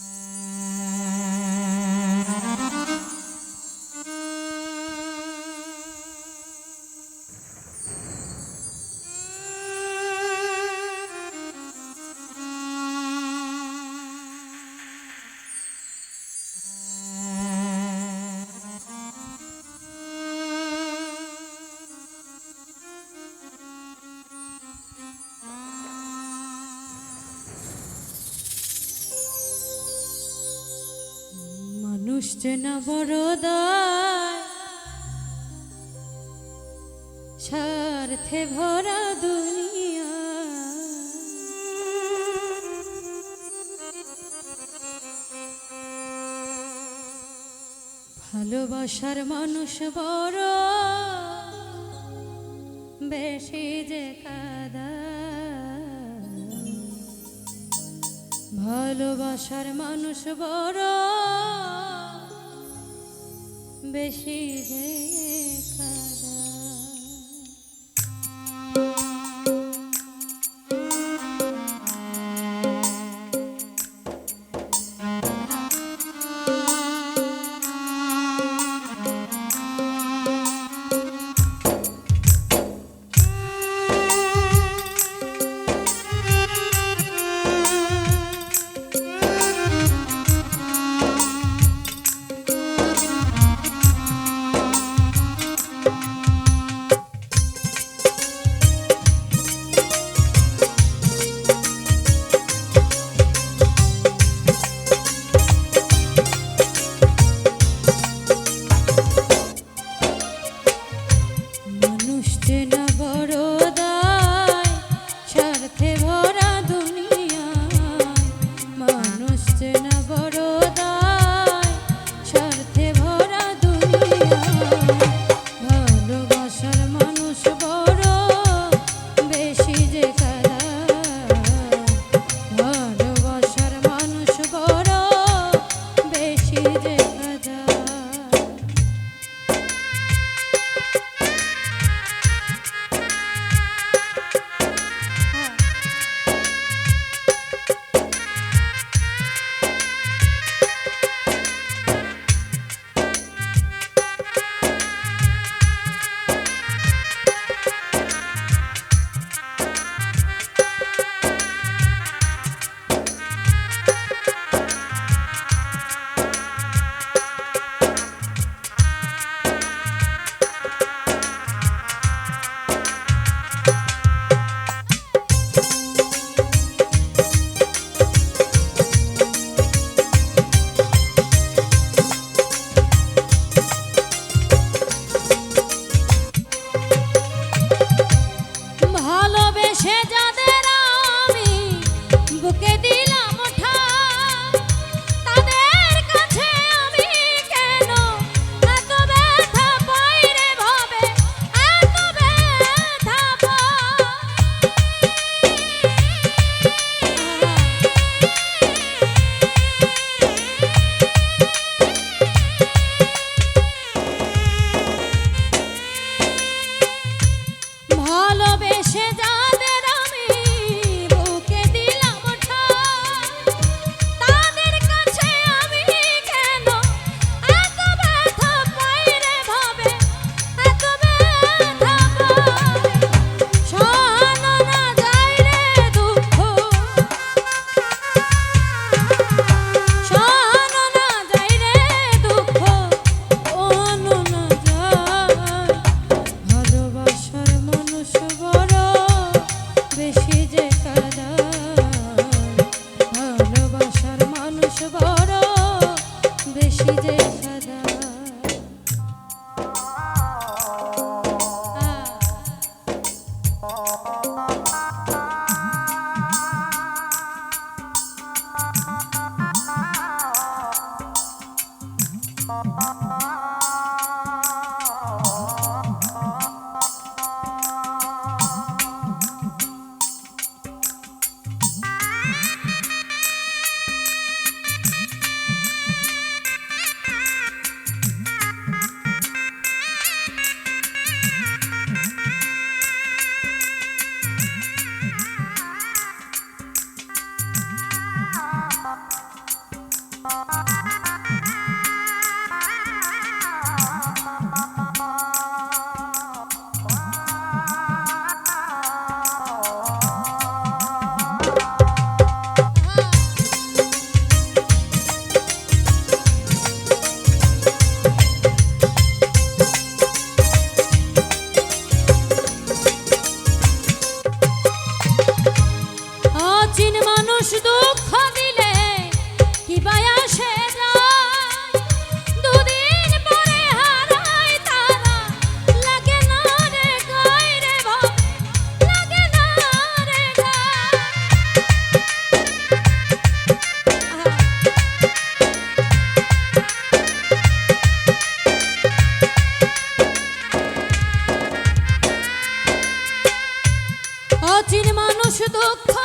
Yes. যে না বড় দায় স্বার্থে ভরা দুনিয়া। ভালোবাসার মানুষ বড়, বেশি যে কাদা। ভালোবাসার মানুষ বড় বেশি যে দুঃখ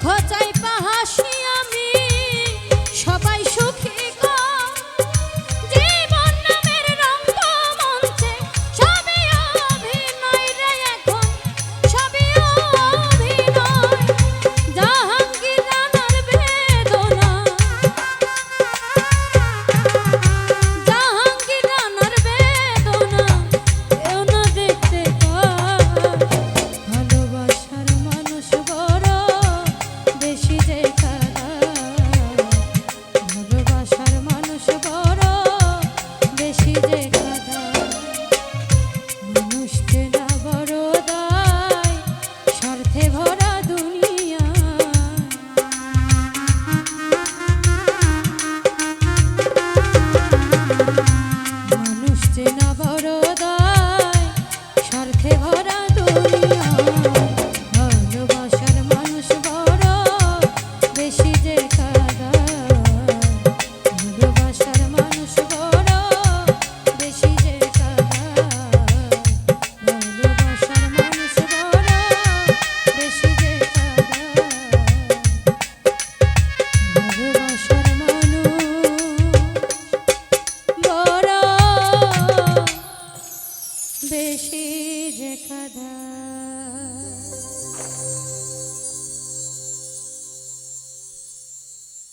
put